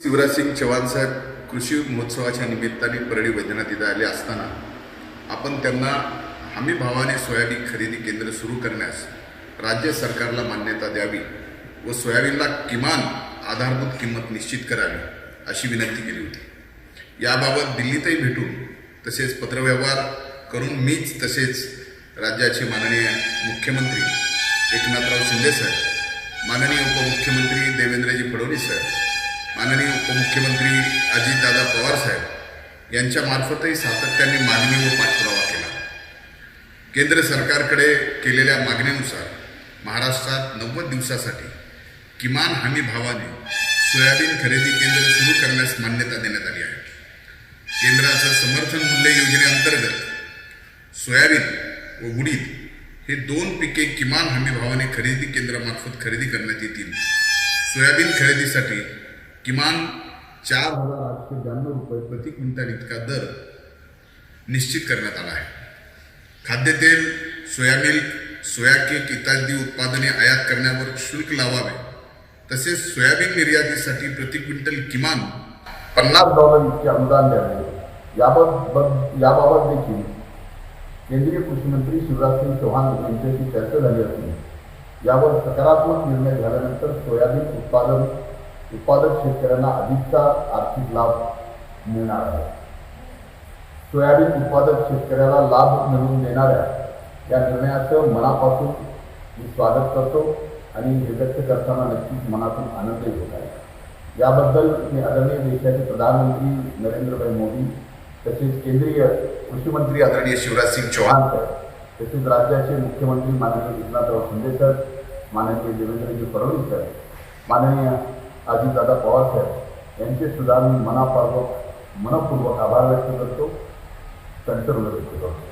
शिवराज सिंग चव्हाण साहेब कृषी महोत्सवाच्या निमित्ताने परळी वैद्यनाथ इथं आले असताना आपण त्यांना हमी भावाने सोयाबीन खरेदी केंद्र सुरू करण्यास राज्य सरकारला मान्यता द्यावी व सोयाबीनला किमान आधारभूत किंमत निश्चित करावी अशी विनंती केली होती. याबाबत दिल्लीतही भेटून तसेच पत्रव्यवहार करून मीच तसेच राज्याचे माननीय मुख्यमंत्री एकनाथराव शिंदेसाहेब माननीय उपमुख्यमंत्री देवेंद्रजी फडणवीस साहेब माननीय उपमुख्यमंत्री अजितदादा पवार साहेब यांच्यामार्फतही सातत्याने मागणी व पाठपुरावा केला. केंद्र सरकारकडे केलेल्या मागणीनुसार महाराष्ट्रात नव्वद दिवसासाठी किमान हमी भावाने सोयाबीन खरेदी केंद्र सुरू करण्यास मान्यता देण्यात आली आहे. केंद्राचं समर्थन मूल्य योजनेअंतर्गत सोयाबीन व उडीद हे दोन पिके किमान हमी भावाने खरेदी केंद्रामार्फत खरेदी करण्यात येतील. सोयाबीन खरेदीसाठी किमान चार हज़ार आठशे ब्याण्णव रुपये प्रति क्विंटल इतका दर निश्चित करण्यात आला आहे. खाद्यतेल सोयाबीन सोया केक इत्यादी उत्पादने आयात करण्यावर शुल्क लावावे. तसेच सोयाबीन निर्यातीसाठी प्रति क्विंटल किमान पन्नास डॉलर इतके अनुदान द्यावे. याबाबत याबाबत देखील केंद्रीय कृषी मंत्री शिवराज सिंग चौहान यांच्याशी चर्चा झाली असून यावर सकारात्मक निर्णय झाल्यानंतर सोयाबीन उत्पादन उत्पादक शेतकऱ्यांना अधिकचा आर्थिक लाभ मिळणार आहे. सोयाबीन उत्पादक शेतकऱ्याला लाभ मिळवून देणाऱ्या या निर्णयाचं मनापासून मी स्वागत करतो आणि हे व्यक्त करताना नक्कीच मनातून आनंदही होत आहे. याबद्दल मी आदरणीय देशाचे प्रधानमंत्री नरेंद्रभाई मोदी तसेच केंद्रीय कृषी मंत्री आदरणीय शिवराज सिंग चौहान सर तसेच राज्याचे मुख्यमंत्री माननीय एकनाथराव शिंदे सर माननीय देवेंद्रजी फडणवीस सर माननीय अजितदादा पवार साहेब यांचे सुद्धा मी मनापूर्वक मनपूर्वक आभार व्यक्त करतो. त्यांचं ऋण व्यक्त करतो